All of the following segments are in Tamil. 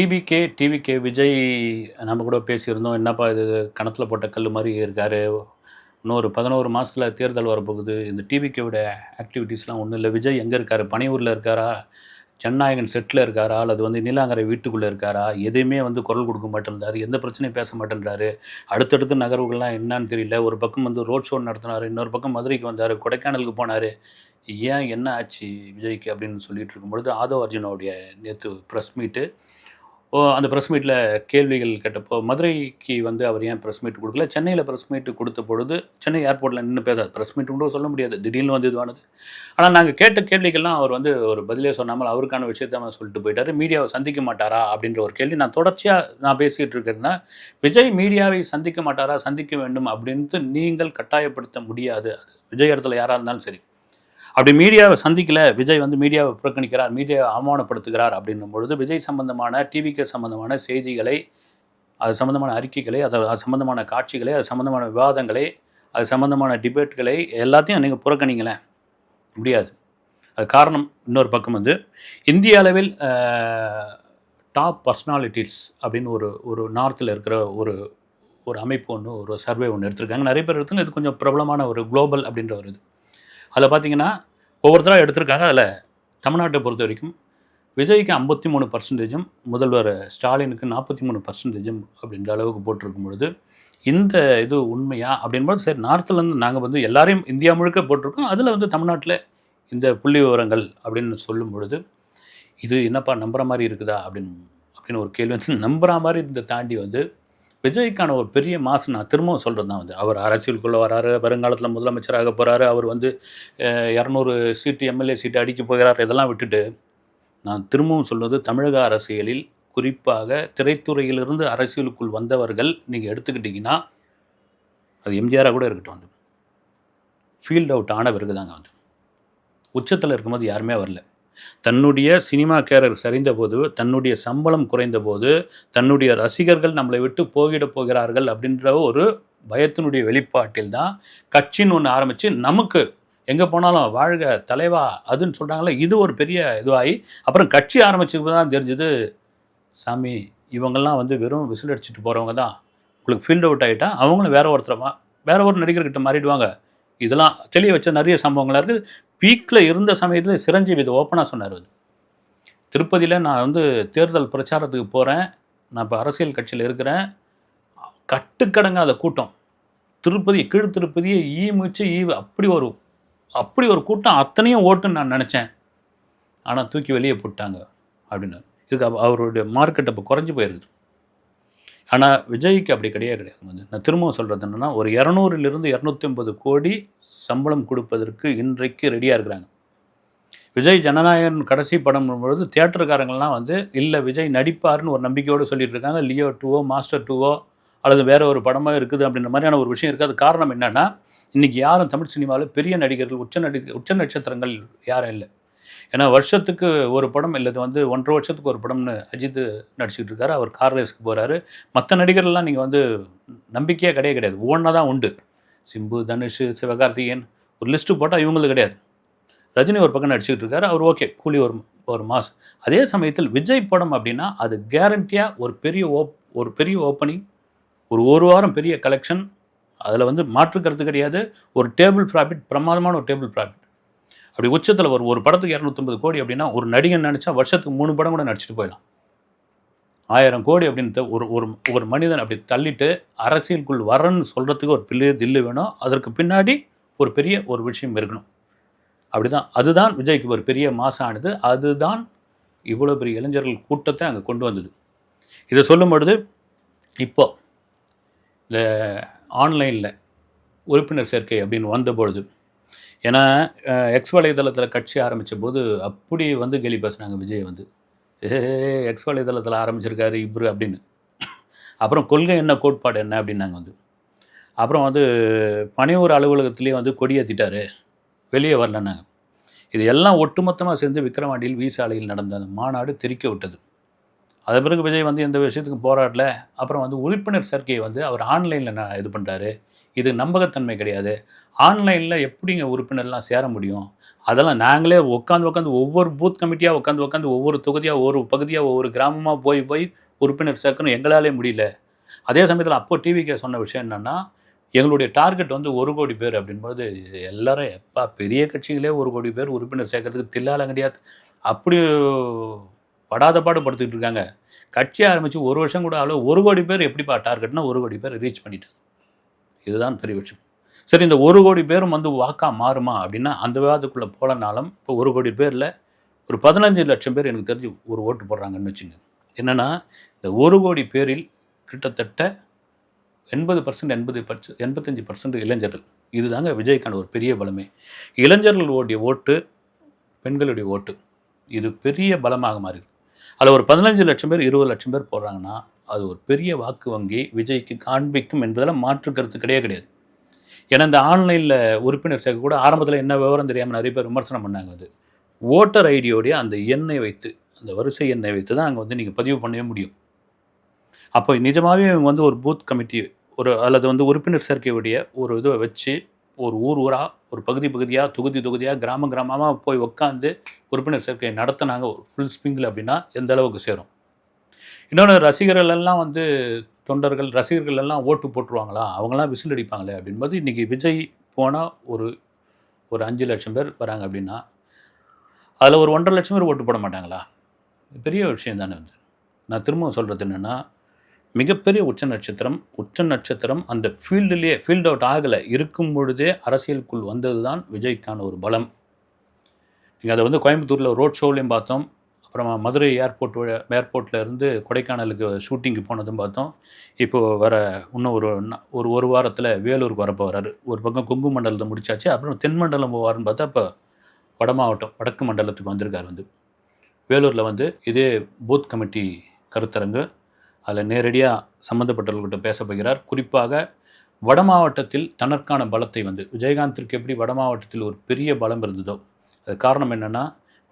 டிவிகே டிவிகே விஜய் நம்ம கூட பேசியிருந்தோம். என்னப்பா இது கணத்தில் போட்ட கல் மாதிரி இருக்காரு. இன்னொரு பதினோரு மாதத்தில் தேர்தல் வரப்போகுது. இந்த டிவிகேவோட ஆக்டிவிட்டீஸ்லாம் ஒன்றும் இல்லை. விஜய் எங்கே இருக்காரு? பனையூரில் இருக்காரா? சென்னாயகன் செட்டில் இருக்காரா? அல்லது வந்து நீலாங்கரை வீட்டுக்குள்ளே இருக்காரா? எதையுமே வந்து குரல் கொடுக்க மாட்டேன்றாரு. எந்த பிரச்சனையும் பேச மாட்டேன்றாரு. அடுத்தடுத்து நகர்வுகள்லாம் என்னன்னு தெரியல. ஒரு பக்கம் வந்து ரோட் ஷோ நடத்தினார். இன்னொரு பக்கம் மதுரைக்கு வந்தார். கொடைக்கானலுக்கு போனார். ஏன் என்ன ஆச்சு விஜய்க்கு அப்படின்னு சொல்லிட்டு இருக்கும்பொழுது ஆதவ அர்ஜுனோடைய நேற்று ப்ரெஸ் மீட்டு அந்த ப்ரெஸ் மீட்டில் கேள்விகள் கேட்டப்போ மதுரைக்கு வந்து அவர் ஏன் ப்ரெஸ் மீட் கொடுக்கல? சென்னையில் ப்ரெஸ் மீட் கொடுத்த பொழுது சென்னை ஏர்போர்ட்டில் நின்று பேசாது. ப்ரெஸ் மீட் கூட சொல்ல முடியாது. திடீர்னு வந்து இதுவானது ஆனால் நாங்கள் கேட்ட கேள்விகள்லாம் அவர் வந்து ஒரு பதிலே சொன்னாமல் அவருக்கான விஷயத்த அவர் சொல்லிட்டு போயிட்டாரு. மீடியாவை சந்திக்க மாட்டாரா? அப்படின்ற ஒரு கேள்வி நான் தொடர்ச்சியாக நான் பேசிக்கிட்டு இருக்கிறேன்னா விஜய் மீடியாவை சந்திக்க மாட்டாரா? சந்திக்க வேண்டும் அப்படின்ட்டு நீங்கள் கட்டாயப்படுத்த முடியாது. அது விஜய் இடத்துல யாராக இருந்தாலும் சரி. அப்படி மீடியாவை சந்திக்கல விஜய் வந்து மீடியாவை புறக்கணிக்கிறார் மீடியாவை அவமானப்படுத்துகிறார் அப்படின்னும் பொழுது விஜய் சம்பந்தமான டிவிக்கு சம்பந்தமான செய்திகளை அது சம்பந்தமான அறிக்கைகளை அது அது சம்பந்தமான காட்சிகளை அது சம்பந்தமான விவாதங்களை அது சம்பந்தமான டிபேட்களை எல்லாத்தையும் நீங்கள் புறக்கணிங்களேன். முடியாது. அது காரணம் இன்னொரு பக்கம் வந்து இந்திய அளவில் டாப் பர்சனாலிட்டிஸ் அப்படின்னு ஒரு ஒரு நார்த்தில் இருக்கிற ஒரு ஒரு அமைப்பு ஒன்று ஒரு சர்வே ஒன்று எடுத்திருக்காங்க. நிறைய பேர் எடுத்துங்க இது கொஞ்சம் பிரபலமான ஒரு குளோபல் அப்படின்ற ஒரு இது. அதில் பார்த்தீங்கன்னா ஒவ்வொருத்தராக எடுத்திருக்காங்க. அதில் தமிழ்நாட்டை பொறுத்த வரைக்கும் விஜய்க்கு ஐம்பத்தி மூணு பர்சன்டேஜும் முதல்வர் ஸ்டாலினுக்கு நாற்பத்தி மூணு பர்சன்டேஜும் அப்படின்ற அளவுக்கு போட்டிருக்கும் பொழுது இந்த இது உண்மையா அப்படின்போது சரி நார்த்துலேருந்து நாங்கள் வந்து எல்லாரையும் இந்தியா முழுக்க போட்டிருக்கோம். அதில் வந்து தமிழ்நாட்டில் இந்த புள்ளி விவரங்கள் அப்படின்னு சொல்லும் பொழுது இது என்னப்பா நம்புகிற மாதிரி இருக்குதா அப்படின்னு அப்படின்னு ஒரு கேள்வி வந்து நம்புகிற மாதிரி இருந்த தாண்டி வந்து விஜய்க்கான ஒரு பெரிய மாசு நான் திரும்பவும் சொல்கிறது தான் வந்து. அவர் அரசியலுக்குள்ளே வராரு வருங்காலத்தில் முதலமைச்சராக போகிறாரு அவர் வந்து இரநூறு சீட்டு எம்எல்ஏ சீட்டு அடிக்க போகிறார் இதெல்லாம் விட்டுட்டு நான் திரும்பவும் சொல்வது தமிழக அரசியலில் குறிப்பாக திரைத்துறையிலிருந்து அரசியலுக்குள் வந்தவர்கள் நீங்கள் எடுத்துக்கிட்டிங்கன்னா அது எம்ஜிஆராக கூட இருக்கட்டும் வந்து. ஃபீல்ட் அவுட் ஆன பிறகு தாங்க வந்து. உச்சத்தில் இருக்கும்போது யாருமே வரல. தன்னுடைய சினிமா கேரர் சரிந்த போது தன்னுடைய சம்பளம் குறைந்த போது தன்னுடைய ரசிகர்கள் நம்மளை விட்டு போகிட போகிறார்கள் அப்படின்ற ஒரு பயத்தினுடைய வெளிப்பாட்டில் தான் கட்சின்னு ஒன்று ஆரம்பித்து நமக்கு எங்கே போனாலும் வாழ்க தலைவா அதுன்னு சொல்கிறாங்களே இது ஒரு பெரிய இதுவாகி அப்புறம் கட்சி ஆரம்பிச்சுக்கு தான் தெரிஞ்சது சாமி இவங்கெல்லாம் வந்து வெறும் விசில் அடிச்சுட்டு போகிறவங்க தான். உங்களுக்கு ஃபீல்ட் அவுட் ஆகிட்டா அவங்களும் வேற ஒருத்தரமா வேற ஒரு நடிகர்கிட்ட மாறிடுவாங்க. இதெல்லாம் தெளிய வச்ச நிறைய சம்பவங்களாக இருக்குது பீக்கில் இருந்த சமயத்தில் சிரஞ்சீவி இது ஓப்பனாக சொன்னார் அது திருப்பதியில் நான் வந்து தேர்தல் பிரச்சாரத்துக்கு போகிறேன் நான் இப்போ அரசியல் கட்சியில் இருக்கிறேன். கட்டுக்கடங்காத கூட்டம். திருப்பதி கீழ் திருப்பதியை ஈ முச்சு ஈ அப்படி ஒரு அப்படி ஒரு கூட்டம் அத்தனையும் ஓட்டுன்னு நான் நினச்சேன். ஆனால் தூக்கி வெளியே போட்டாங்க. அப்படின்னு இதுக்கு அவ- அவருடைய மார்க்கெட் இப்போ குறைஞ்சி போயிருக்குது. ஆனால் விஜய்க்கு அப்படி கிடையாது கிடையாது. வந்து நான் திரும்பவும் சொல்கிறது என்னென்னா ஒரு இரநூறுலேருந்து இரநூத்தி ஐம்பது கோடி சம்பளம் கொடுப்பதற்கு இன்றைக்கு ரெடியாக இருக்கிறாங்க. விஜய் ஜனநாயகன் கடைசி படம் பொழுது தியேட்டருக்காரங்கள்லாம் வந்து இல்லை விஜய் நடிப்பாருன்னு ஒரு நம்பிக்கையோடு சொல்லிட்டு இருக்காங்க. லியோ டூவோ மாஸ்டர் டூவோ அல்லது வேற ஒரு படமாக இருக்குது அப்படின்ற மாதிரியான ஒரு விஷயம் இருக்குது. அது காரணம் என்னென்னா இன்றைக்கி யாரும் தமிழ் சினிமாவில் பெரிய நடிகர்கள் உச்ச நடி உச்ச நட்சத்திரங்கள் யாரும் இல்லை. ஏன்னா வருஷத்துக்கு ஒரு படம் இல்லது வந்து ஒன்றரை வருஷத்துக்கு ஒரு படம்னு அஜித் நடிச்சிட்டு இருக்காரு. அவர் கார் ரேஸ்க்கு போகிறாரு மற்ற நடிகர்லாம் நீங்கள் வந்து நம்பிக்கையே கிடையாது கிடையாது. ஒன்றா தான் உண்டு. சிம்பு தனுஷ் சிவகார்த்திகேயன் ஒரு லிஸ்ட்டு போட்டால் இவங்களுக்கு கிடையாது. ரஜினி ஒரு பக்கம் நடிச்சுக்கிட்டு இருக்காரு. அவர் ஓகே கூலி ஒரு ஒரு மாஸ். அதே சமயத்தில் விஜய் படம் அப்படின்னா அது கேரண்டியாக ஒரு பெரிய ஓப் ஒரு பெரிய ஓப்பனிங் ஒரு ஒரு வாரம் பெரிய கலெக்ஷன் அதில் வந்து மாற்று கருத்து கிடையாது. ஒரு டேபிள் ப்ராஃபிட் பிரமாதமான ஒரு டேபிள் ப்ராஃபிட் அப்படி உச்சத்தில் ஒரு ஒரு படத்துக்கு இரநூத்தம்பது கோடி அப்படின்னா ஒரு நடிகன் நினச்சா வருஷத்துக்கு மூணு படம் கூட நடிச்சிட்டு போயிடலாம். ஆயிரம் கோடி அப்படின்ட்டு ஒரு ஒரு ஒரு மனிதன் அப்படி தள்ளிட்டு அரசியலுக்குள் வரன்னு சொல்கிறதுக்கு ஒரு பிள்ளை தில்லு வேணும். அதற்கு பின்னாடி ஒரு பெரிய ஒரு விஷயம் இருக்கணும். அப்படிதான். அதுதான் விஜய்க்கு ஒரு பெரிய மாசம் ஆனது அதுதான் இவ்வளோ பெரிய இளைஞர்கள் கூட்டத்தை அங்கே கொண்டு வந்தது. இதை சொல்லும் பொழுது இப்போ இந்த ஆன்லைனில் உறுப்பினர் சேர்க்கை அப்படின்னு வந்தபொழுது ஏன்னா எக்ஸ் வலைதளத்தில் கட்சி ஆரம்பித்த போது அப்படி வந்து கேலி பேசுனாங்க விஜய் வந்து. ஏ எக்ஸ் வலைதளத்தில் ஆரம்பிச்சிருக்காரு இப்ரு அப்படின்னு அப்புறம் கொள்கை என்ன கோட்பாடு என்ன அப்படின்னாங்க வந்து. அப்புறம் வந்து பணியூர் அலுவலகத்திலேயே வந்து கொடியேற்றிட்டாரு வெளியே வரலன்னாங்க. இது எல்லாம் ஒட்டுமொத்தமாக சேர்ந்து விக்ரவாண்டியில் வீசாலையில் நடந்த அந்த மாநாடு தெரிக்க விட்டது. அது பிறகு விஜய் வந்து எந்த விஷயத்துக்கும் போராடல. அப்புறம் வந்து உறுப்பினர் சேர்க்கையை வந்து அவர் ஆன்லைனில் இது பண்ணுறாரு இது நம்பகத்தன்மை கிடையாது. ஆன்லைனில் எப்படிங்க உறுப்பினர்லாம் சேர முடியும்? அதெல்லாம் நாங்களே உட்காந்து உட்காந்து ஒவ்வொரு பூத் கமிட்டியாக உட்காந்து உட்காந்து ஒவ்வொரு தொகுதியாக ஒவ்வொரு பகுதியாக ஒவ்வொரு கிராமமாக போய் போய் உறுப்பினர் சேர்க்கணும். எங்களாலே முடியல. அதே சமயத்தில் அப்போ டிவிக்கு சொன்ன விஷயம் என்னென்னா எங்களுடைய டார்கெட் வந்து ஒரு கோடி பேர் அப்படின்போது எல்லாரும் எப்பா பெரிய கட்சிகளே ஒரு கோடி பேர் உறுப்பினர் சேர்க்கறதுக்கு தில்லாலங்கடியாது அப்படி படாத பாடு படுத்துக்கிட்டு இருக்காங்க. கட்சி ஆரம்பித்து ஒரு வருஷம் கூட அளவு ஒரு கோடி பேர் எப்படிப்பா டார்கெட்னா ஒரு கோடி பேர் ரீச் பண்ணிட்டாங்க. இதுதான் பெரிய விஷயம். சரி இந்த ஒரு கோடி பேரும் வந்து வாக்காக மாறுமா அப்படின்னா அந்த விவாதத்துக்குள்ளே போலனாலும் இப்போ ஒரு கோடி பேரில் ஒரு பதினஞ்சு லட்சம் பேர் எனக்கு தெரிஞ்சு ஒரு ஓட்டு போடுறாங்கன்னு வச்சுங்க என்னென்னா இந்த ஒரு கோடி பேரில் கிட்டத்தட்ட எண்பது பர்சன்ட் எண்பது பர்ச எண்பத்தஞ்சு பர்சன்ட் இளைஞர்கள். இதுதாங்க விஜய்க்கான ஒரு பெரிய பலமே இளைஞர்கள் ஓடிய ஓட்டு பெண்களுடைய ஓட்டு. இது பெரிய பலமாக மாறி அதில் ஒரு பதினஞ்சு லட்சம் பேர் இருபது லட்சம் பேர் போடுறாங்கன்னா அது ஒரு பெரிய வாக்கு வங்கி விஜய்க்கு காண்பிக்கும் என்பதில் மாற்று கருத்து கிடையாது கிடையாது. ஏன்னா இந்த ஆன்லைனில் உறுப்பினர் சேர்க்க கூட ஆரம்பத்தில் என்ன விவரம் தெரியாமல் நிறைய பேர் விமர்சனம் பண்ணாங்க அது. ஓட்டர் ஐடியோடைய அந்த எண்ணை வைத்து அந்த வரிசை எண்ணை வைத்து தான் அங்கே வந்து நீங்கள் பதிவு பண்ணவே முடியும். அப்போ நிஜமாகவே இவங்க வந்து ஒரு பூத் கமிட்டி ஒரு அல்லது வந்து உறுப்பினர் சேர்க்கையுடைய ஒரு இதை வச்சு ஒரு ஊர் ஊராக ஒரு பகுதி பகுதியாக தொகுதி தொகுதியாக கிராம கிராமமாக போய் உட்காந்து உறுப்பினர் சேர்க்கையை நடத்தினாங்க. ஒரு ஃபுல் ஸ்பிங்கில் அப்படின்னா எந்த அளவுக்கு சேரும். இன்னொன்று ரசிகர்கள் எல்லாம் வந்து தொண்டர்கள் ரசிகர்கள் எல்லாம் ஓட்டு போட்டுருவாங்களா? அவங்களாம் விசில் அடிப்பாங்களே அப்படின்போது இன்றைக்கி விஜய் போனால் ஒரு ஒரு அஞ்சு லட்சம் பேர் வராங்க அப்படின்னா அதில் ஒரு ஒன்றரை லட்சம் பேர் ஓட்டு போட மாட்டாங்களா? பெரிய விஷயம் தானே வந்து நான் திரும்பவும் சொல்கிறது என்னென்னா மிகப்பெரிய உச்ச நட்சத்திரம் உச்ச நட்சத்திரம் அந்த ஃபீல்டுலேயே ஃபீல்ட் அவுட் ஆகலை இருக்கும் பொழுதே அரசியலுக்குள் வந்தது தான் விஜய்க்கான ஒரு பலம். நீங்கள் அதை வந்து கோயம்புத்தூரில் ரோட் ஷோலையும் பார்த்தோம் அப்புறமா மதுரை ஏர்போர்ட் ஏர்போர்ட்டில் இருந்து கொடைக்கானலுக்கு ஷூட்டிங்க்கு போனதும் பார்த்தோம். இப்போது வர இன்னும் ஒரு ஒரு ஒரு வாரத்தில் வேலூருக்கு வரப்போகிறாரு ஒரு பக்கம் கொங்கு மண்டலத்தை முடிச்சாச்சு. அப்புறம் தென் மண்டலம் போவார்னு பார்த்தா இப்போ வட மாவட்டம் வடக்கு மண்டலத்துக்கு வந்திருக்கார் வந்து. வேலூரில் வந்து இதே பூத் கமிட்டி கருத்தரங்கு. அதில் நேரடியாக சம்மந்தப்பட்டவர்கள்கிட்ட பேச போகிறார். குறிப்பாக வட மாவட்டத்தில் தனக்கான பலத்தை வந்து விஜயகாந்திற்கு எப்படி வட மாவட்டத்தில் ஒரு பெரிய பலம் இருந்ததோ அது காரணம் என்னென்னா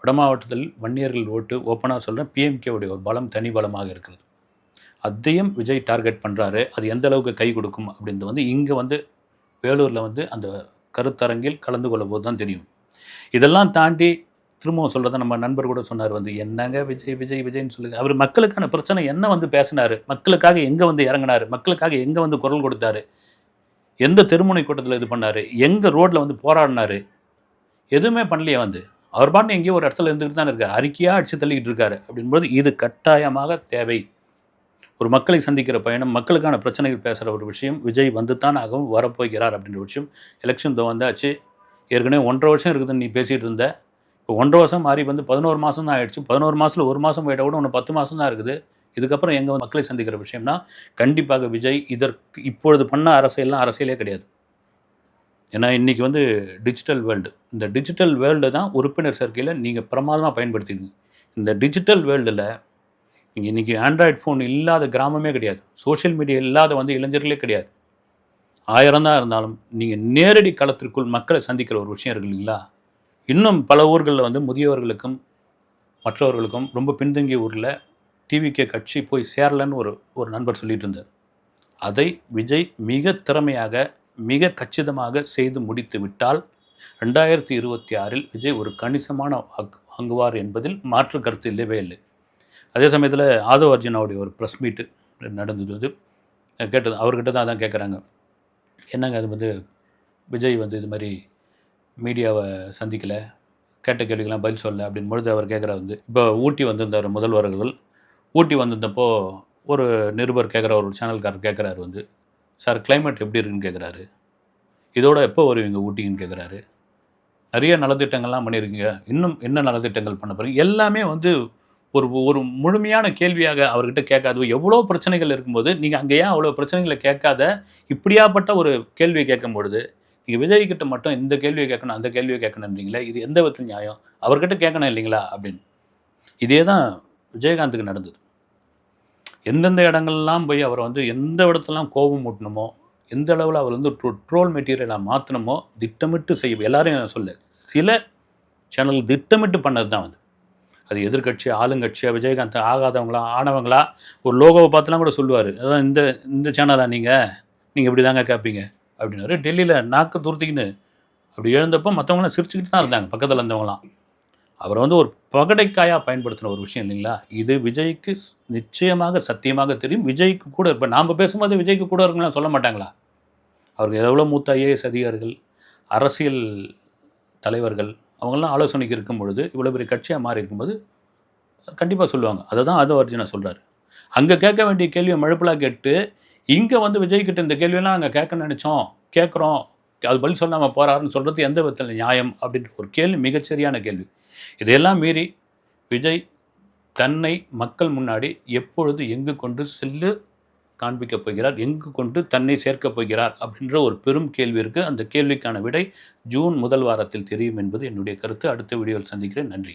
வட மாவட்டத்தில் வன்னியர்கள் ஓட்டு ஓப்பனாக சொல்கிறேன் பிஎம்கேவுடைய ஒரு பலம் தனி பலமாக இருக்கிறது. அதையும் விஜய் டார்கெட் பண்ணுறாரு அது எந்த அளவுக்கு கை கொடுக்கும் அப்படின்றது வந்து இங்கே வந்து வேலூரில் வந்து அந்த கருத்தரங்கில் கலந்து கொள்ளும் போது தான் தெரியும். இதெல்லாம் தாண்டி திரும்பவும் சொல்கிறத நம்ம நண்பர் கூட சொன்னார் வந்து என்னங்க விஜய் விஜய் விஜய்னு சொல்லுங்க. அவர் மக்களுக்கான பிரச்சனை என்ன வந்து பேசினார்? மக்களுக்காக எங்கே வந்து இறங்கினார்? மக்களுக்காக எங்கே வந்து குரல் கொடுத்தாரு? எந்த தெருமுனை கூட்டத்தில் இது பண்ணார்? எங்கே ரோட்டில் வந்து போராடினாரு? எதுவுமே பண்ணலையே வந்து. அவர் பாட்டு எங்கேயோ ஒரு இடத்துல இருந்துகிட்டு தான் இருக்கார். அறிக்கையாக அடிச்சு தள்ளிக்கிட்டு இருக்காரு. அப்படின்போது இது கட்டாயமாக தேவை. ஒரு மக்களை சந்திக்கிற பயணம் மக்களுக்கான பிரச்சனைகள் பேசுகிற ஒரு விஷயம் விஜய் வந்து தான் ஆகவும் வரப்போகிறார் அப்படின்ற விஷயம். எலெக்ஷன் தோ வந்தாச்சு. ஏற்கனவே ஒன்றரை வருஷம் இருக்குதுன்னு நீ பேசிகிட்டு இருந்த. இப்போ ஒன்றரை வருஷம் மாறி வந்து பதினோரு மாதம் தான் ஆயிடுச்சு. பதினோரு மாதத்தில் ஒரு மாதம் போயிட்ட கூட ஒன்று பத்து மாதம் தான் இருக்குது. இதுக்கப்புறம் எங்கே மக்களை சந்திக்கிற விஷயம்னா கண்டிப்பாக விஜய் இதற்கு இப்பொழுது பண்ண அரசியல்லாம் அரசியலே கிடையாது. ஏன்னா இன்றைக்கி வந்து டிஜிட்டல் வேர்ல்டு இந்த டிஜிட்டல் வேர்ல்டு தான் உறுப்பினர் சேர்க்கையில் நீங்கள் பிரமாதமாக பயன்படுத்திடுங்க. இந்த டிஜிட்டல் வேர்ல்டில் நீங்கள் இன்றைக்கி ஆண்ட்ராய்டு ஃபோன் இல்லாத கிராமமே கிடையாது. சோஷியல் மீடியா இல்லாத வந்து இளைஞர்களே கிடையாது. ஆயிரம் தான் இருந்தாலும் நீங்கள் நேரடி களத்திற்குள் மக்களை சந்திக்கிற ஒரு விஷயம் இருக்கு இல்லைங்களா? இன்னும் பல ஊர்களில் வந்து முதியவர்களுக்கும் மற்றவர்களுக்கும் ரொம்ப பின்தங்கிய ஊரில் டிவிகே கட்சி போய் சேரலன்னு ஒரு ஒரு நண்பர் சொல்லிட்டு இருந்தார். அதை விஜய் மிக திறமையாக மிக கச்சிதமாக செய்து முடித்து விட்டால் ரெண்டாயிரத்தி இருபத்தி ஆறில் விஜய் ஒரு கணிசமான வாக்கு வாங்குவார் என்பதில் மாற்று கருத்து இல்லவே இல்லை. அதே சமயத்தில் ஆதவ அர்ஜுனாவுடைய ஒரு ப்ரெஸ் மீட்டு நடந்தது வந்து கேட்டது அவர்கிட்ட தான் அதான் கேட்குறாங்க என்னங்க அது வந்து விஜய் வந்து இது மாதிரி மீடியாவை சந்திக்கலை? கேட்ட கேள்விக்கெல்லாம் பதில் சொல்ல அப்படின்னு பொழுது அவர் கேட்குறாரு வந்து. இப்போ ஊட்டி வந்திருந்தார் முதல்வர்கள். ஊட்டி வந்திருந்தப்போ ஒரு நிருபர் கேட்குற ஒரு சேனல்காரர் கேட்குறாரு வந்து. சார் கிளைமேட் எப்படி இருக்குன்னு கேட்குறாரு. இதோட எப்போ வருவீங்க ஊட்டின்னு கேட்குறாரு. நிறைய நலத்திட்டங்கள்லாம் பண்ணியிருக்கீங்க. இன்னும் என்ன நலத்திட்டங்கள் பண்ண போகிறீங்க எல்லாமே வந்து ஒரு ஒரு முழுமையான கேள்வியாக அவர்கிட்ட கேட்காது. எவ்வளோ பிரச்சனைகள் இருக்கும்போது நீங்கள் அங்கே ஏன் அவ்வளோ பிரச்சனைகளை கேட்காத? இப்படியாப்பட்ட ஒரு கேள்வியை கேட்கும்பொழுது நீங்கள் விஜய்கிட்ட மட்டும் இந்த கேள்வியை கேட்கணும் அந்த கேள்வியை கேட்கணுன்றீங்களே இது எந்த விதத்தில் நியாயம்? அவர்கிட்ட கேட்கணும் இல்லைங்களா? அப்படின்னு. இதே தான் விஜயகாந்துக்கு நடந்தது. எந்தெந்த இடங்கள்லாம் போய் அவரை வந்து எந்த இடத்துலலாம் கோபம் மூட்டணுமோ எந்த அளவில் அவர் வந்து ட்ரோ ட்ரோல் மெட்டீரியலாக மாற்றணுமோ திட்டமிட்டு செய்ய எல்லாரையும் சொல்லு சொல்ல சில சேனல் திட்டமிட்டு பண்ணது தான் வந்து அது எதிர்க்கட்சி ஆளுங்கட்சியா விஜயகாந்த் ஆகாதவங்களா ஆனவங்களா ஒரு லோகோவை பார்த்துலாம் கூட சொல்லுவார். அதான் இந்த இந்த சேனலாக நீங்கள் நீங்கள் இப்படி தாங்க கேட்பீங்க அப்படின்னாரு. டெல்லியில் நாக்கு துருத்திக்கின்னு அப்படி எழுந்தப்போ மற்றவங்களாம் சிரிச்சுக்கிட்டு தான் இருந்தாங்க. பக்கத்தில் இருந்தவங்களாம் அவர் வந்து ஒரு பகடைக்காயாக பயன்படுத்தின ஒரு விஷயம் இல்லைங்களா? இது விஜய்க்கு நிச்சயமாக சத்தியமாக தெரியும். விஜய்க்கு கூட இப்போ நாம் பேசும்போது விஜய்க்கு கூட இருக்குங்களா சொல்ல மாட்டாங்களா? அவருக்கு எவ்வளோ மூத்த ஐஏஎஸ் அதிகாரிகள் அரசியல் தலைவர்கள் அவங்கெல்லாம் ஆலோசனைக்கு இருக்கும் பொழுது இவ்வளோ பெரிய கட்சியாக மாறி இருக்கும்போது கண்டிப்பாக சொல்லுவாங்க. அதை தான் அது அர்ஜுனா சொல்கிறாரு அங்கே கேட்க வேண்டிய கேள்வியை மழுப்பலாக கேட்டு இங்கே வந்து விஜய்கிட்ட இந்த கேள்வியெல்லாம் அங்கே கேட்க நினச்சோம் கேட்குறோம் அது பதில் சொல்லாமல் போகிறாருன்னு சொல்கிறது எந்த விதத்தில் நியாயம்? அப்படின்ற ஒரு கேள்வி மிகச்சரியான கேள்வி. இதையெல்லாம் மீறி விஜய் தன்னை மக்கள் முன்னாடி எப்பொழுது எங்கு கொண்டு செல்லு காண்பிக்கப் போகிறார் எங்கு கொண்டு தன்னை சேர்க்கப் போகிறார் அப்படின்ற ஒரு பெரும் கேள்வி இருக்குது அந்த கேள்விக்கான விடை ஜூன் முதல் வாரத்தில் தெரியும் என்பது என்னுடைய கருத்து. அடுத்த வீடியோவில் சந்திக்கிறேன். நன்றி.